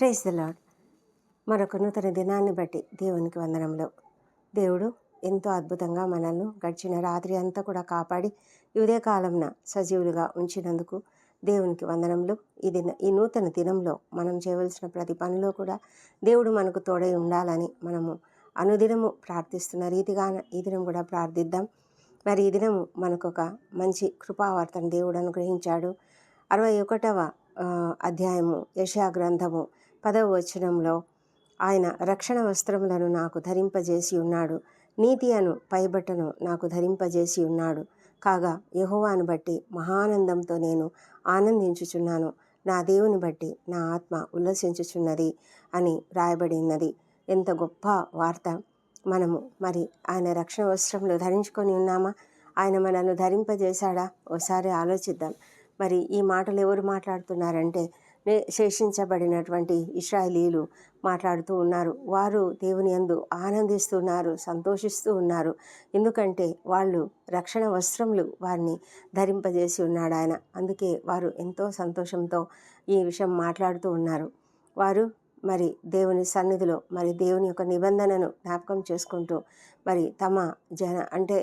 Praise the lord మరొక నూతన దినాన్ని బట్టి దేవునికి వందనంలో దేవుడు ఎంతో అద్భుతంగా మనల్ని గడిచిన రాత్రి అంతా కూడా కాపాడి ఇదే కాలంన సజీవులుగా ఉంచినందుకు దేవునికి వందనములు. ఈ దిన ఈ నూతన దినంలో మనం చేయవలసిన ప్రతి పనిలో కూడా దేవుడు మనకు తోడై ఉండాలని మనము అనుదినము ప్రార్థిస్తున్న రీతిగా ఈ దినం కూడా ప్రార్థిద్దాం. మరి ఈ దినము మనకు ఒక మంచి కృపావార్తను దేవుడు అనుగ్రహించాడు. అరవై ఒకటవ అధ్యాయము యశా గ్రంథము పదవ వచనంలో ఆయన రక్షణ వస్త్రములను నాకు ధరింపజేసి ఉన్నాడు. నీతి అను పైబట్టను నాకు ధరింపజేసి ఉన్నాడు. కాగా యహోవాను బట్టి మహానందంతో నేను ఆనందించుచున్నాను. నా దేవుని బట్టి నా ఆత్మ ఉల్లసించుచున్నది అని రాయబడి ఉన్నది ఎంత గొప్ప వార్త! మనము మరి ఆయన రక్షణ వస్త్రములు ధరించుకొని ఉన్నామా? ఆయన మనల్ని ధరింపజేశాడా? ఒకసారి ఆలోచిద్దాం. మరి ఈ మాటలు ఎవరు మాట్లాడుతున్నారంటే శేషించబడినటువంటి ఇస్రాయలీలు మాట్లాడుతూ ఉన్నారు. వారు దేవుని అందు ఆనందిస్తున్నారు సంతోషిస్తూ ఉన్నారు. ఎందుకంటే వాళ్ళు రక్షణ వస్త్రములు వారిని ధరింపజేసి ఉన్నాడు ఆయన. అందుకే వారు ఎంతో సంతోషంతో ఈ విషయం మాట్లాడుతూ ఉన్నారు. వారు మరి దేవుని సన్నిధిలో మరి దేవుని యొక్క నిబంధనను జ్ఞాపకం చేసుకుంటూ మరి తమ జన అంటే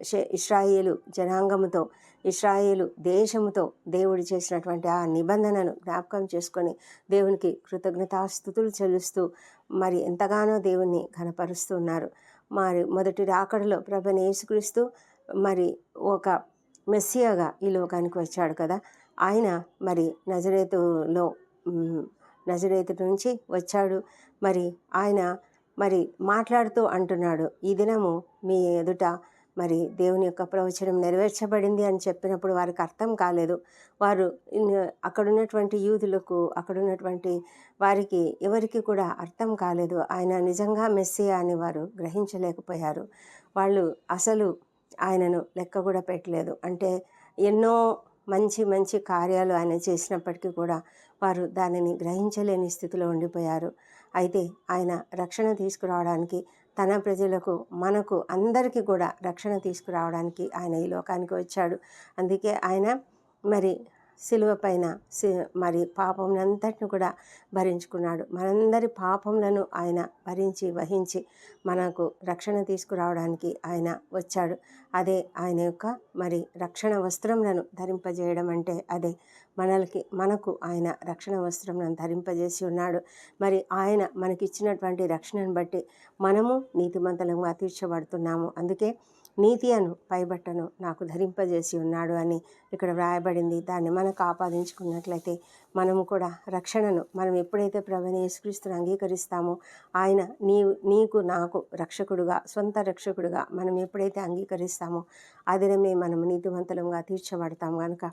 ఇస్రాయిలు ఇస్రాయేలు జనాంగముతో ఇస్రాయేలు దేశముతో దేవుడు చేసినటువంటి ఆ నిబంధనను జ్ఞాపకం చేసుకొని దేవునికి కృతజ్ఞతాస్థుతులు చెల్లిస్తూ మరి ఎంతగానో దేవుణ్ణి కనపరుస్తున్నారు మరి మొదటి రాకడలో ప్రభని యేసుక్రీస్తు మరి ఒక మెస్సియాగా ఈ లోకానికి వచ్చాడు కదా. ఆయన మరి నజరేతులో నజరేతు నుంచి వచ్చాడు. మరి ఆయన మరి మాట్లాడుతూ అంటున్నాడు ఈ దినము మీ ఎదుట మరి దేవుని యొక్క ప్రవచనం నెరవేర్చబడింది అని చెప్పినప్పుడు వారికి అర్థం కాలేదు. వారు అక్కడున్నటువంటి అక్కడ ఉన్నటువంటి యూదులకు అక్కడ ఉన్నటువంటి వారికి ఎవరికి కూడా అర్థం కాలేదు. ఆయన నిజంగా మెస్సియా అని వారు గ్రహించలేకపోయారు. వాళ్ళు అసలు ఆయనను లెక్క కూడా పెట్టలేదు. అంటే ఎన్నో మంచి మంచి కార్యాలు ఆయన చేసినప్పటికీ కూడా వారు దానిని గ్రహించలేని స్థితిలో ఉండిపోయారు. అయితే ఆయన రక్షణ తీసుకురావడానికి తన ప్రజలకు మనకు అందరికీ కూడా రక్షణ తీసుకురావడానికి ఆయన ఈ లోకానికి వచ్చాడు. అందుకే ఆయన మరి సిలువ పైన సి మరి పాపంనంతటిని కూడా భరించుకున్నాడు. మనందరి పాపములను ఆయన భరించి వహించి మనకు రక్షణ తీసుకురావడానికి ఆయన వచ్చాడు. అదే ఆయన యొక్క మరి రక్షణ వస్త్రములను ధరింపజేయడం అంటే అదే మనలకి మనకు ఆయన రక్షణ వస్త్రం ధరింపజేసి ఉన్నాడు. మరి ఆయన మనకిచ్చినటువంటి రక్షణను బట్టి మనము నీతిమంతులంగా తీర్చబడుతున్నాము. అందుకే నీతి అను పైబట్టను నాకు ధరింపజేసి ఉన్నాడు అని ఇక్కడ వ్రాయబడింది. దాన్ని మనకు ఆపాదించుకున్నట్లయితే మనము కూడా రక్షణను మనం ఎప్పుడైతే ప్రభుని యేసుక్రీస్తుని అంగీకరిస్తామో ఆయన నీ నీకు నాకు రక్షకుడుగా సొంత రక్షకుడుగా మనం ఎప్పుడైతే అంగీకరిస్తామో ఆ మనం నీతివంతులంగా తీర్చబడతాం కనుక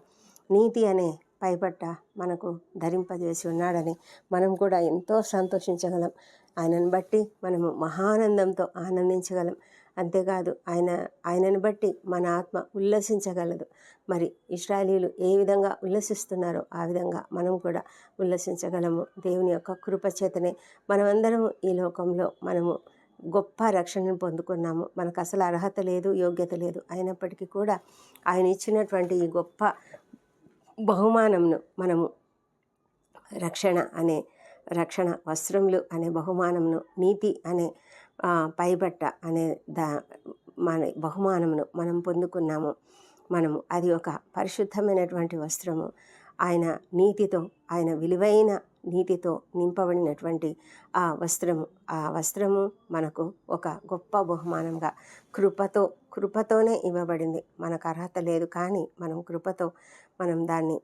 నీతి అనే పైబట్ట మనకు ధరింపజేసి ఉన్నాడని మనం కూడా ఎంతో సంతోషించగలం. ఆయనను బట్టి మనము మహానందంతో ఆనందించగలం. అంతేకాదు ఆయన ఆయనను బట్టి మన ఆత్మ ఉల్లసించగలదు. మరి ఇస్రాయలీలు ఏ విధంగా ఉల్లసిస్తున్నారో ఆ విధంగా మనం కూడా ఉల్లసించగలము. దేవుని యొక్క కృపచేతనే మనమందరము ఈ లోకంలో మనము గొప్ప రక్షణను పొందుకున్నాము. మనకు అసలు అర్హత లేదు యోగ్యత లేదు. అయినప్పటికీ కూడా ఆయన ఇచ్చినటువంటి ఈ గొప్ప బహుమానంను మనము రక్షణ అనే రక్షణ వస్త్రములు అనే బహుమానమును నీతి అనే పైబట్ట అనే దా మన బహుమానమును మనం పొందుకున్నాము. మనము అది ఒక పరిశుద్ధమైనటువంటి వస్త్రము. ఆయన నీతితో ఆయన విలువైన నీతితో నింపబడినటువంటి ఆ వస్త్రము. ఆ వస్త్రము మనకు ఒక గొప్ప బహుమానంగా కృపతో కృపతోనే ఇవ్వబడింది. మనకు అర్హత లేదు కానీ మనం కృపతో మనం దాన్ని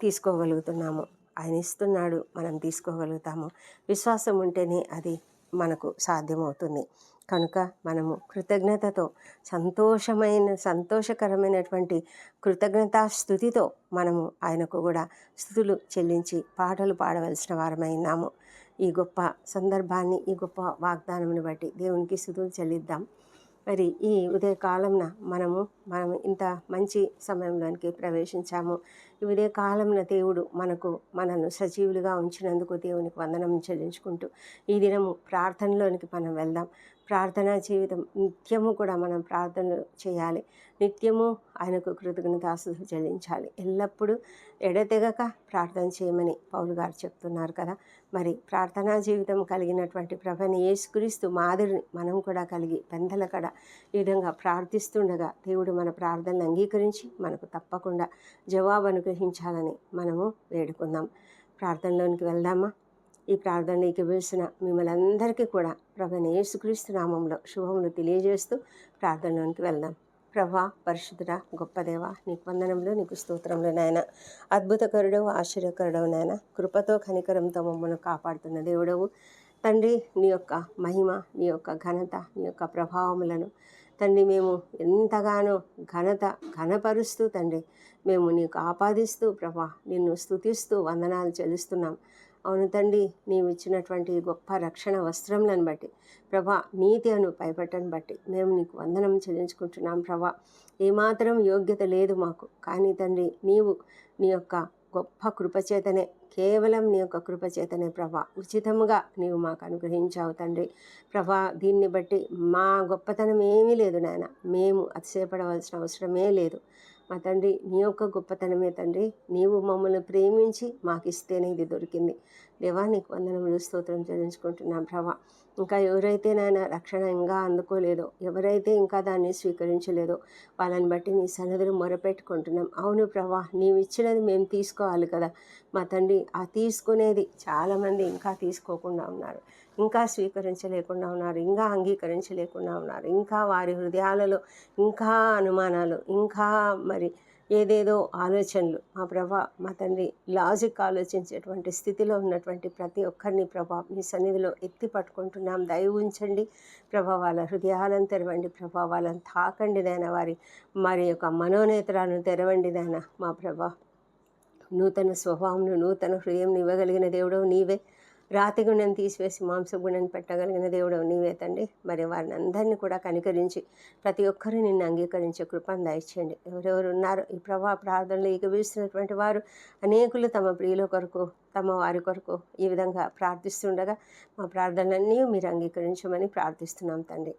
తీసుకోగలుగుతున్నాము. ఆయన ఇస్తున్నాడు మనం తీసుకోగలుగుతాము. విశ్వాసం ఉంటేనే అది మనకు సాధ్యమవుతుంది. కనుక మనము కృతజ్ఞతతో సంతోషమైన సంతోషకరమైనటువంటి కృతజ్ఞతా స్థుతితో మనము ఆయనకు కూడా స్థుతులు చెల్లించి పాటలు పాడవలసిన వారమైనాము ఈ గొప్ప సందర్భాన్ని ఈ గొప్ప వాగ్దానమును బట్టి దేవునికి స్థుతులు చెల్లిద్దాం. మరి ఈ ఉదయకాలంన మనము మనం ఇంత మంచి సమయంలోనికి ప్రవేశించాము. ఈ ఉదయకాలంన దేవుడు మనకు మనను సజీవులుగా ఉంచినందుకు దేవునికి వందనం చెల్లించుకుంటూ ఈ దినము ప్రార్థనలోనికి మనం వెళ్దాం. ప్రార్థనా జీవితం. నిత్యము కూడా మనం ప్రార్థనలు చేయాలి. నిత్యము ఆయనకు కృతజ్ఞతాస్తుతులు చెల్లించాలి. ఎల్లప్పుడూ ఎడతెగక ప్రార్థన చేయమని పౌలు గారు చెప్తున్నారు కదా. మరి ప్రార్థనా జీవితం కలిగినటువంటి ప్రభని యేసుక్రీస్తు మాదిరిని మనం కూడా కలిగి పెందలకడ ఈ విధంగా ప్రార్థిస్తుండగా దేవుడు మన ప్రార్థనలు అంగీకరించి మనకు తప్పకుండా జవాబు అనుగ్రహించాలని మనము వేడుకుందాం. ప్రార్థనలోనికి వెళ్దామా? ఈ ప్రార్థనలోకి వేసిన మిమ్మల్ని అందరికీ కూడా ప్రభని యేసుక్రీస్తు నామంలో శుభములు తెలియజేస్తూ ప్రార్థనలోనికి వెళ్దాం. ప్రభా పరిశుద్ధుడ గొప్ప దేవ నీకు వందనంలో నీకు స్తోత్రంలో నాయన. అద్భుతకరుడవు ఆశ్చర్యకరుడవు నాయన. కృపతో కనికరంతో మమ్మల్ని కాపాడుతున్న దేవుడవు. తండ్రి నీ యొక్క మహిమ నీ యొక్క ఘనత నీ యొక్క ప్రభావములను తండ్రి మేము ఎంతగానో ఘనత ఘనపరుస్తూ తండ్రి మేము నీకు ఆపాదిస్తూ ప్రభా నిన్ను స్తుతిస్తూ వందనాలు చెల్లిస్తున్నాం. అవును తండ్రి నీవు ఇచ్చినటువంటి గొప్ప రక్షణ వస్త్రములను బట్టి ప్రభా నీతి అను పైపట్టను బట్టి మేము నీకు వందనం చెల్లించుకుంటున్నాం ప్రభా. ఏమాత్రం యోగ్యత లేదు మాకు. కానీ తండ్రి నీవు నీ యొక్క గొప్ప కృపచేతనే కేవలం నీ యొక్క కృపచేతనే ప్రభా ఉచితముగా నీవు మాకు అనుగ్రహించావు తండ్రి. ప్రభా దీన్ని బట్టి మా గొప్పతనం ఏమీ లేదు నాయన. మేము అతిశయపడవలసిన అవసరమే లేదు. మా తండ్రి నీ యొక్క గొప్పతనమే తండ్రి. నీవు మమ్మల్ని ప్రేమించి మాకు ఇస్తేనే ఇది దొరికింది. దేవా నీకు వందనములు స్తోత్రం చెల్లించుకుంటున్నాం ప్రభా. ఇంకా ఎవరైతే నాయన రక్షణ ఇంకా అందుకోలేదో ఎవరైతే ఇంకా దాన్ని స్వీకరించలేదో వాళ్ళని బట్టి నీ సన్నదులు మొరపెట్టుకుంటున్నాం. అవును ప్రభా నీవిచ్చినది మేము తీసుకోవాలి కదా. మా తండ్రి ఆ తీసుకునేది చాలామంది ఇంకా తీసుకోకుండా ఉన్నారు. ఇంకా స్వీకరించలేకుండా ఉన్నారు ఇంకా అంగీకరించలేకుండా ఉన్నారు ఇంకా వారి హృదయాలలో ఇంకా అనుమానాలు ఇంకా మరి ఏదేదో ఆలోచనలు. మా ప్రభా మా తండ్రి లాజిక్ ఆలోచించేటువంటి స్థితిలో ఉన్నటువంటి ప్రతి ఒక్కరిని ప్రభా మీ సన్నిధిలో ఎత్తి పట్టుకుంటున్నాం. దయ ఉంచండి. ప్రభా వాళ్ళ హృదయాలను తెరవండి. ప్రభా వాళ్ళని తాకండి దాని వారి మరి యొక్క మనోనేత్రాలను తెరవండి దాన మా ప్రభా నూతన స్వభావంను నూతన హృదయం ఇవ్వగలిగిన దేవుడవు నీవే. రాతి గుణం తీసివేసి మాంస గుణం పెట్టగలిగిన దేవుడు నీవే తండ్రి. మరి వారిని అందరినీ కూడా కనికరించి ప్రతి ఒక్కరూ నిన్ను అంగీకరించే కృపను దయచేయండి. ఎవరెవరు ఉన్నారో ఈ ప్రభా ప్రార్థనలు ఏకవీస్తున్నటువంటి వారు అనేకులు తమ ప్రియుల కొరకు తమ వారి కొరకు ఈ విధంగా ప్రార్థిస్తుండగా మా ప్రార్థనలన్నీ మీరు అంగీకరించమని ప్రార్థిస్తున్నాం తండ్రి.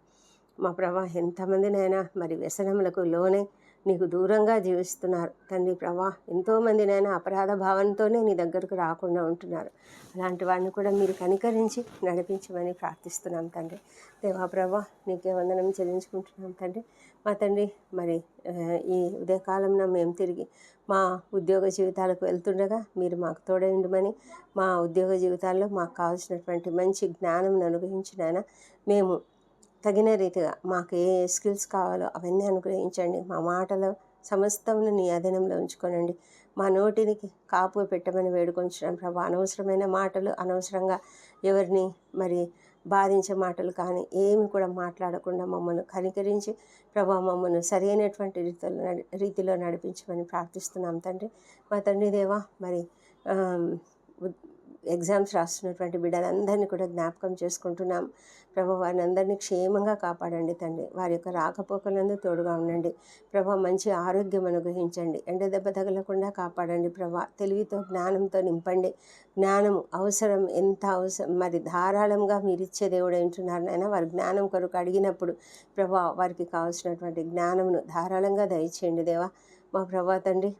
మా ప్రభా ఎంతమందినైనా మరి వ్యసనములకు లోనే నీకు దూరంగా జీవిస్తున్నారు. తండ్రి ప్రభా ఎంతోమంది నైనా అపరాధ భావంతోనే నీ దగ్గరకు రాకుండా ఉంటున్నారు. అలాంటి వాడిని కూడా మీరు కనికరించి నడిపించమని ప్రార్థిస్తున్నాం తండ్రి. దేవా ప్రభా నీకే వందనం చెల్లించుకుంటున్నాం తండ్రి. మా తండ్రి మరి ఈ ఉదయకాలంలో మేము తిరిగి మా ఉద్యోగ జీవితాలకు వెళ్తుండగా మీరు మాకు తోడైండమని మా ఉద్యోగ జీవితాల్లో మాకు కావాల్సినటువంటి మంచి జ్ఞానం అనుగ్రహించినైనా మేము తగిన రీతిగా మాకు ఏ స్కిల్స్ కావాలో అవన్నీ అనుగ్రహించండి. మా మాటలు సమస్తమును నీ అధీనంలో ఉంచుకోనండి. మా నోటిని కాపు పెట్టమని వేడుకొంచడం ప్రభా. అనవసరమైన మాటలు అనవసరంగా ఎవరిని మరి బాధించే మాటలు కానీ ఏమి కూడా మాట్లాడకుండా మమ్మల్ని కనికరించి ప్రభా మమ్మల్ని సరైనటువంటి రీతిలో రీతిలో నడిపించమని ప్రార్థిస్తున్నాం తండ్రి. మా తండ్రి దేవా మరి ఎగ్జామ్స్ రాస్తున్నటువంటి బిడ్డలందరినీ కూడా జ్ఞాపకం చేసుకుంటున్నాం. ప్రభా వారిని అందరినీ క్షేమంగా కాపాడండి తండ్రి. వారి యొక్క రాకపోకలందు తోడుగా ఉండండి. ప్రభా మంచి ఆరోగ్యం అనుగ్రహించండి. ఎండ దెబ్బ తగలకుండా కాపాడండి ప్రభా. తెలివితో జ్ఞానంతో నింపండి. జ్ఞానం అవసరం. ఎంత అవసరం? మరి ధారాళంగా మీరు ఇచ్చే దేవుడు ఏంటున్నారు నాయన. వారి జ్ఞానం కొరకు అడిగినప్పుడు ప్రభా వారికి కావాల్సినటువంటి జ్ఞానమును ధారాళంగా దయచేయండి దేవా. మా ప్రభా తండ్రి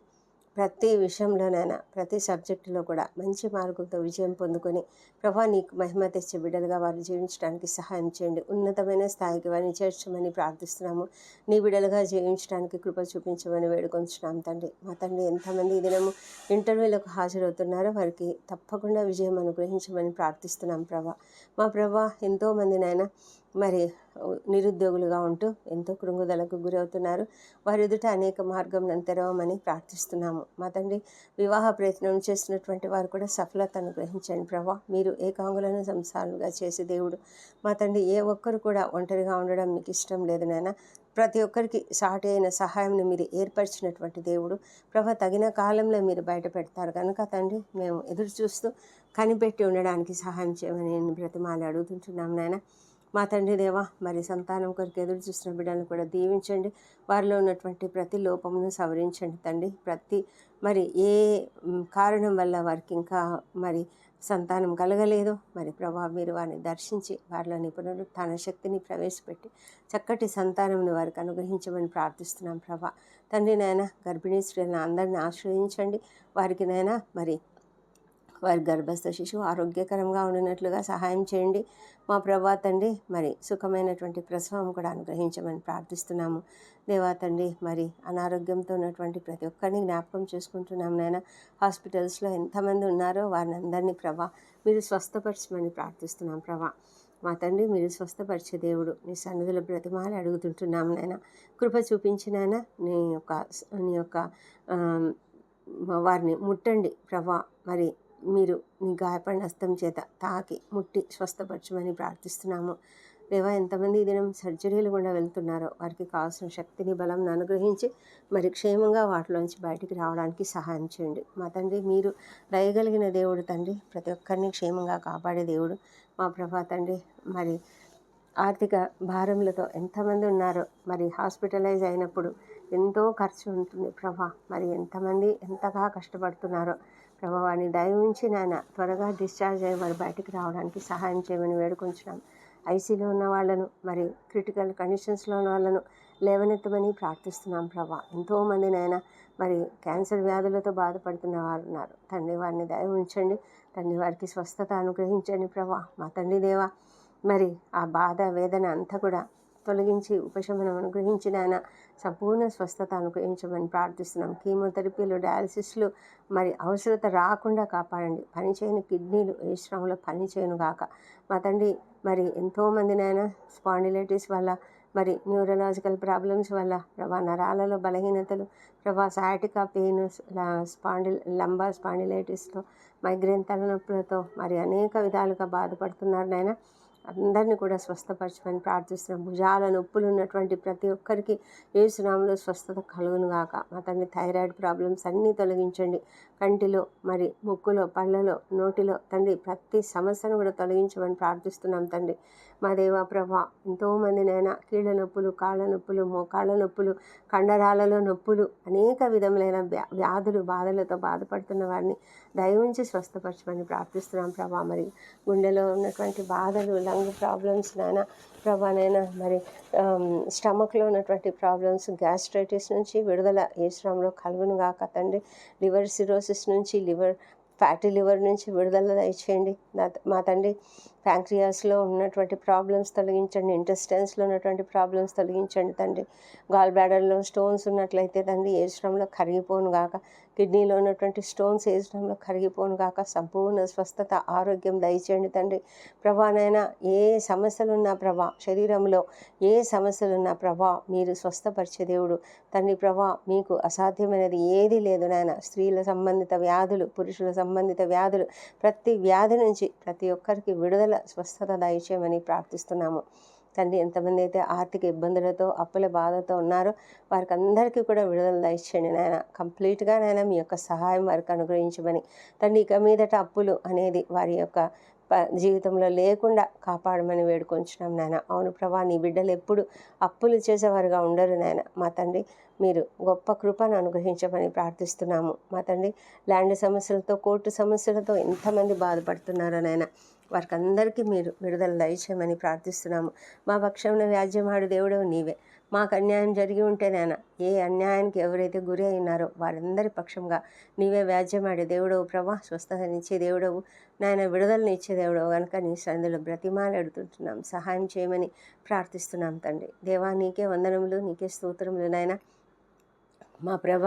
ప్రతి విషయంలోనైనా ప్రతి సబ్జెక్టులో కూడా మంచి మార్కులతో విజయం పొందుకొని ప్రభా నీకు మహిమ తెచ్చే బిడ్డలుగా వారు జీవించడానికి సహాయం చేయండి. ఉన్నతమైన స్థాయికి వారిని చేర్చమని ప్రార్థిస్తున్నాము. నీ బిడ్డలుగా జీవించడానికి కృప చూపించమని వేడుకొంచున్నాం తండ్రి. మా తండ్రి ఎంతమంది ఈ దినము ఇంటర్వ్యూలకు హాజరవుతున్నారో వారికి తప్పకుండా విజయం అనుగ్రహించమని ప్రార్థిస్తున్నాం ప్రభా. మా ప్రభా ఎంతోమందినైనా మరి నిరుద్యోగులుగా ఉంటూ ఎంతో కృంగుదలకు గురవుతున్నారు. వారి ఎదుట అనేక మార్గం తెరవమని ప్రార్థిస్తున్నాము. మా తండ్రి వివాహ ప్రయత్నం చేస్తున్నటువంటి వారు కూడా సఫలతను గ్రహించండి ప్రభా. మీరు ఏకాంగులను సంసారులుగా చేసే దేవుడు. మా తండ్రి ఏ ఒక్కరు కూడా ఒంటరిగా ఉండడం మీకు ఇష్టం లేదు నాయన. ప్రతి ఒక్కరికి సాటి అయిన సహాయంని మీరు ఏర్పరిచినటువంటి దేవుడు. ప్రభా తగిన కాలంలో మీరు బయట పెడతారు కనుక తండ్రి మేము ఎదురు చూస్తూ కనిపెట్టి ఉండడానికి సహాయం చేయమని నేను బ్రతిమాలి అడుగుతుంటున్నాం నాయన. మా తండ్రి దేవా మరి సంతానం కొరకు ఎదురు చూసిన బిడ్డలను కూడా దీవించండి. వారిలో ఉన్నటువంటి ప్రతి లోపమును సవరించండి తండ్రి. ప్రతి మరి ఏ కారణం వల్ల వారికి ఇంకా మరి సంతానం కలగలేదు మరి ప్రభా మీరు వారిని దర్శించి వారిలోని పునరుత్న శక్తిని ప్రవేశపెట్టి చక్కటి సంతానంను వారికి అనుగ్రహించమని ప్రార్థిస్తున్నాం ప్రభా. తండ్రి నాయన గర్భిణీ స్త్రీలను అందరిని ఆశ్రయించండి. వారికి నాయన మరి వారి గర్భస్థ శిశువు ఆరోగ్యకరంగా ఉండినట్లుగా సహాయం చేయండి. మా ప్రభా తండ్రి మరి సుఖమైనటువంటి ప్రసవం కూడా అనుగ్రహించమని ప్రార్థిస్తున్నాము. దేవా తండ్రి మరి అనారోగ్యంతో ఉన్నటువంటి ప్రతి ఒక్కరిని జ్ఞాపకం చేసుకుంటున్నాం నాయన. హాస్పిటల్స్లో ఎంతమంది ఉన్నారో వారిని అందరినీ ప్రభా మీరు స్వస్థపరచమని ప్రార్థిస్తున్నాం ప్రభా. మా తండ్రి మీరు స్వస్థపరిచే దేవుడు. నీ సన్నిధుల బ్రతిమాలి అడుగుతుంటున్నాం నాయన. కృప చూపించినాయన నీ యొక్క నీ యొక్క వారిని ముట్టండి ప్రభా. మరి మీరు నీ గాయపడిన హస్తం చేత తాకి ముట్టి స్వస్థపరచమని ప్రార్థిస్తున్నాము. దేవా ఎంతమంది ఈ దినం సర్జరీలు కూడా వెళ్తున్నారో వారికి కావాల్సిన శక్తిని బలం అనుగ్రహించి మరి క్షేమంగా వాటిలోంచి బయటికి రావడానికి సహాయం చేయండి. మా తండ్రి మీరు దయగలిగిన దేవుడు తండ్రి. ప్రతి ఒక్కరిని క్షేమంగా కాపాడే దేవుడు. మా ప్రభా తండ్రి మరి ఆర్థిక భారములతో ఎంతమంది ఉన్నారో మరి హాస్పిటలైజ్ అయినప్పుడు ఎంతో ఖర్చు ఉంటుంది. ప్రభా మరి ఎంతమంది ఎంతగా కష్టపడుతున్నారో. ప్రభా వారిని దయ ఉంచి నాయన త్వరగా డిశ్చార్జ్ అయ్యి వారు బయటకు రావడానికి సహాయం చేయమని వేడుకొంచున్నాం. ఐసీలో ఉన్న వాళ్ళను మరి క్రిటికల్ కండిషన్స్లో ఉన్న వాళ్ళను లేవనెత్తమని ప్రార్థిస్తున్నాం ప్రభా. ఎంతోమంది నాయన మరి క్యాన్సర్ వ్యాధులతో బాధపడుతున్న వారు ఉన్నారు. తండ్రి వారిని దయ ఉంచండి తండ్రి వారికి స్వస్థత అనుగ్రహించండి ప్రభా. మా తండ్రి దేవా మరి ఆ బాధ వేదన అంతా కూడా తొలగించి ఉపశమనం అనుగ్రహించిన ఆయన సంపూర్ణ స్వస్థత అనుగ్రహించమని ప్రార్థిస్తున్నాం. కీమోథెరపీలు డయాలసిస్లు మరి అవసరత రాకుండా కాపాడండి. పనిచేయని కిడ్నీలు ఏ శ్రమలో పనిచేయను గాక. మా తండ్రి మరి ఎంతోమందినైనా స్పాండిలైటిస్ వల్ల మరి న్యూరలాజికల్ ప్రాబ్లమ్స్ వల్ల ప్రభా నరాలలో బలహీనతలు ప్రభా సాటికా పెయిన్ స్పాండిల్ లంబా స్పాండిలైటిస్తో మైగ్రేన్ తలనొప్పులతో మరి అనేక విధాలుగా బాధపడుతున్నారు నాయన. అందరినీ కూడా స్వస్థపరచమని ప్రార్థిస్తున్నాం. భుజాల నొప్పులు ఉన్నటువంటి ప్రతి ఒక్కరికి ఏసునామంలో స్వస్థత కలుగును గాక. మా తండ్రి థైరాయిడ్ ప్రాబ్లమ్స్ అన్నీ తొలగించండి. కంటిలో మరి ముక్కులో పళ్ళలో నోటిలో తండ్రి ప్రతి సమస్యను కూడా తొలగించమని ప్రార్థిస్తున్నాం తండ్రి. మా దేవా ప్రభా ఎంతోమందినైనా కీళ్ళ నొప్పులు కాళ్ళ నొప్పులు మోకాళ్ళ నొప్పులు కండరాలలో నొప్పులు అనేక విధములైన వ్యాధులు బాధలతో బాధపడుతున్న వారిని దయవుంచి స్వస్థపరచమని ప్రార్థిస్తున్నాం ప్రభా. మరి గుండెలో ఉన్నటువంటి బాధలు లంగ్ ప్రాబ్లమ్స్ నాయన ప్రభానైనా మరి స్టమక్లో ఉన్నటువంటి ప్రాబ్లమ్స్ గ్యాస్ట్రైటిస్ నుంచి విడుదల ఏ శ్రమంలో కలుగును గాక తండ్రి. లివర్ సిరోసిస్ నుంచి లివర్ ఫ్యాటీ లివర్ నుంచి విడుదల దయచేయండి. నా మా తండ్రి ప్యాంక్రియాస్లో ఉన్నటువంటి ప్రాబ్లమ్స్ తొలగించండి ఇంటెస్టైన్స్లో ఉన్నటువంటి ప్రాబ్లమ్స్ తొలగించండి తండ్రి. గాల్ బ్యాడర్లో స్టోన్స్ ఉన్నట్లయితే తండ్రి ఏ శ్రమంలో కరిగిపోను గాక. కిడ్నీలో ఉన్నటువంటి స్టోన్స్ ఏ శ్రమంలో కరిగిపోను గాక. సంపూర్ణ స్వస్థత ఆరోగ్యం దయచేయండి తండ్రి. ప్రభానైనా ఏ సమస్యలున్నా ప్రభా శరీరంలో ఏ సమస్యలున్నా ప్రభా మీరు స్వస్థపరిచే దేవుడు. తండ్రి ప్రభా మీకు అసాధ్యమైనది ఏది లేదు నాయన. స్త్రీల సంబంధిత వ్యాధులు పురుషుల సంబంధిత వ్యాధులు ప్రతి వ్యాధి నుంచి ప్రతి ఒక్కరికి విడుదల స్వస్థత దయచేయమని ప్రార్థిస్తున్నాము. తండ్రి ఎంతమంది అయితే ఆర్థిక ఇబ్బందులతో అప్పుల బాధతో ఉన్నారో వారికి అందరికీ కూడా విడుదల దయచేయండి నాయన. కంప్లీట్గా నాయన మీ యొక్క సహాయం వారికి అనుగ్రహించమని. తండ్రి ఇక మీదట అప్పులు అనేది వారి యొక్క ప- జీవితంలో లేకుండా కాపాడమని వేడుకొంచున్నాం నాయన. అవును ప్రభా నీ బిడ్డలు ఎప్పుడు అప్పులు చేసేవారుగా ఉండరు నాయన. మా తండ్రి మీరు గొప్ప కృపను అనుగ్రహించమని ప్రార్థిస్తున్నాము. మా తండ్రి ల్యాండ్ సమస్యలతో కోర్టు సమస్యలతో ఎంతమంది బాధపడుతున్నారో నాయన. వారికి అందరికీ మీరు విడుదల దయచేయమని ప్రార్థిస్తున్నాము. మా పక్షంలో వ్యాజ్యమాడు దేవుడవు నీవే. మాకు అన్యాయం జరిగి ఉంటే నాయన ఏ అన్యాయానికి ఎవరైతే గురి అయినారో వారందరి పక్షంగా నీవే వ్యాజ్యమాడే దేవుడవు. ప్రభా స్వస్థతనిచ్చే దేవుడవు. నాయన విడుదలనిచ్చే దేవుడవు. కనుక నీ సందులో బ్రతిమాలాడుతుంటున్నాం సహాయం చేయమని ప్రార్థిస్తున్నాం తండ్రి. దేవా నీకే వందనములు నీకే స్తోత్రములు నాయన. మా ప్రభ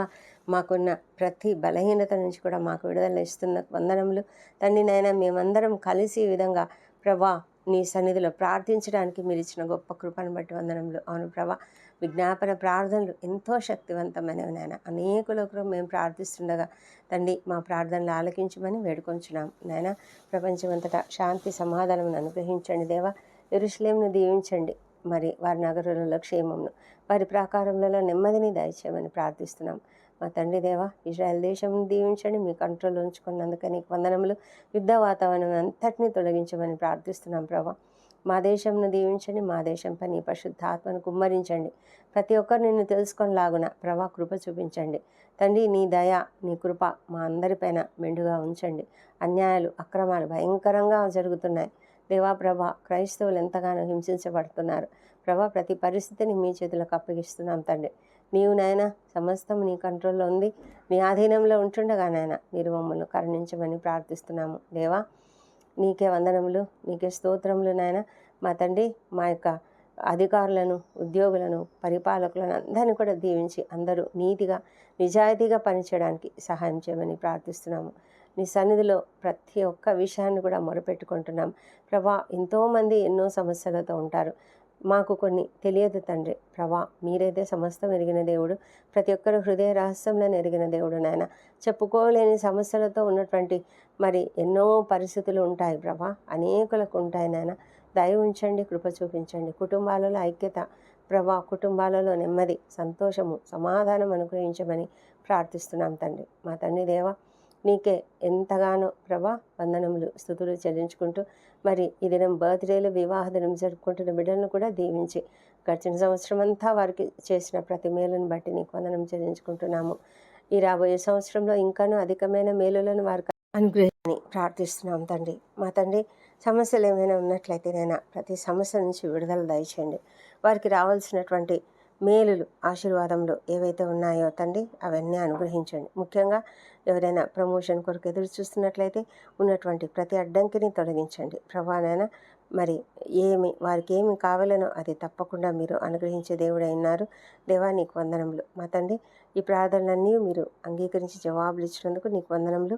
మాకున్న ప్రతి బలహీనత నుంచి కూడా మాకు విడుదల ఇస్తున్న వందనములు. తండ్రి నాయన మేమందరం కలిసి ఈ విధంగా ప్రభా నీ సన్నిధిలో ప్రార్థించడానికి మీరు ఇచ్చిన గొప్ప కృపను బట్టి వందనములు. అవును ప్రభా విజ్ఞాపన ప్రార్థనలు ఎంతో శక్తివంతమైనవి నాయన. అనేకులకు మేము ప్రార్థిస్తుండగా తండ్రి మా ప్రార్థనలు ఆలకించమని వేడుకొంచున్నాం. నాయన ప్రపంచమంతటా శాంతి సమాధానం అనుగ్రహించండి దేవా. ఎరుషులేంను దీవించండి. మరి వారి నగరులలో క్షేమమును వారి ప్రాకారములలో నెమ్మదిని దయచేయమని ప్రార్థిస్తున్నాం. మా తండ్రి దేవ ఇజ్రాయెల్ దేశం దీవించండి మీ కంట్రోల్ ఉంచుకున్నందుకు నీకు వందనములు. యుద్ధ వాతావరణం అంతటినీ తొలగించమని ప్రార్థిస్తున్నాం ప్రభా. మా దేశంను దీవించండి మా దేశంపై నీ పరిశుద్ధాత్మను కుమ్మరించండి. ప్రతి ఒక్కరు నిన్ను తెలుసుకొనిలాగున ప్రభా కృప చూపించండి. తండ్రి నీ దయ నీ కృప మా అందరిపైన మెండుగా ఉంచండి. అన్యాయాలు అక్రమాలు భయంకరంగా జరుగుతున్నాయి. దేవా ప్రభా క్రైస్తవులు ఎంతగానో హింసించబడుతున్నారు. ప్రభా ప్రతి పరిస్థితిని మీ చేతులకు అప్పగిస్తున్నాం తండ్రి. నీవు నాయన సమస్తం నీ కంట్రోల్లో ఉంది. నీ ఆధీనంలో ఉంటుండగా నాయన మీరు మమ్మల్ని కరుణించమని ప్రార్థిస్తున్నాము. దేవా నీకే వందనములు నీకే స్తోత్రములు నాయన. మా తండ్రి మా యొక్క అధికారులను ఉద్యోగులను పరిపాలకులను అందరినీ కూడా దీవించి అందరూ నీతిగా నిజాయితీగా పనిచేయడానికి సహాయం చేయమని ప్రార్థిస్తున్నాము. నీ సన్నిధిలో ప్రతి ఒక్క విషయాన్ని కూడా మొరపెట్టుకుంటున్నాం. ప్రభా ఎంతోమంది ఎన్నో సమస్యలతో ఉంటారు. మాకు కొన్ని తెలియదు తండ్రి. ప్రభా మీరైతే సమస్తం ఎరిగిన దేవుడు. ప్రతి ఒక్కరు హృదయ రహస్యంలో ఎరిగిన దేవుడు నాయన. చెప్పుకోలేని సమస్యలతో ఉన్నటువంటి మరి ఎన్నో పరిస్థితులు ఉంటాయి ప్రభా. అనేకులకు ఉంటాయి నాయన. దయ ఉంచండి కృప చూపించండి. కుటుంబాలలో ఐక్యత ప్రభా కుటుంబాలలో నెమ్మది సంతోషము సమాధానం అనుగ్రహించమని ప్రార్థిస్తున్నాం తండ్రి. మా తండ్రి దేవ నీకే ఎంతగానో ప్రభా వందనములు స్థుతులు చెల్లించుకుంటూ మరి ఈ దినం బర్త్డేలు వివాహ దినం జరుపుకుంటున్న బిడ్డలను కూడా దీవించి గడిచిన సంవత్సరం అంతా వారికి చేసిన ప్రతి మేలును బట్టి నీకు వందనం చెల్లించుకుంటున్నాము. ఈ రాబోయే సంవత్సరంలో ఇంకానూ అధికమైన మేలులను వారికి అనుగ్రహించని ప్రార్థిస్తున్నాం తండ్రి. మా తండ్రి సమస్యలు ఏమైనా ఉన్నట్లయితే నేను ప్రతి సమస్య నుంచి విడుదల దయచేయండి. వారికి రావాల్సినటువంటి మేలులు ఆశీర్వాదములు ఏవైతే ఉన్నాయో తండ్రి అవన్నీ అనుగ్రహించండి. ముఖ్యంగా ఎవరైనా ప్రమోషన్ కొరకు ఎదురు చూస్తున్నట్లయితే ఉన్నటువంటి ప్రతి అడ్డంకిని తొలగించండి. ప్రభానైనా మరి ఏమి వారికి ఏమి కావాలనో అది తప్పకుండా మీరు అనుగ్రహించే దేవుడై ఉన్నారు. దేవా నీకు వందనములు. మా తండ్రి ఈ ప్రార్థనలన్నీ మీరు అంగీకరించి జవాబులు ఇచ్చినందుకు నీకు వందనములు.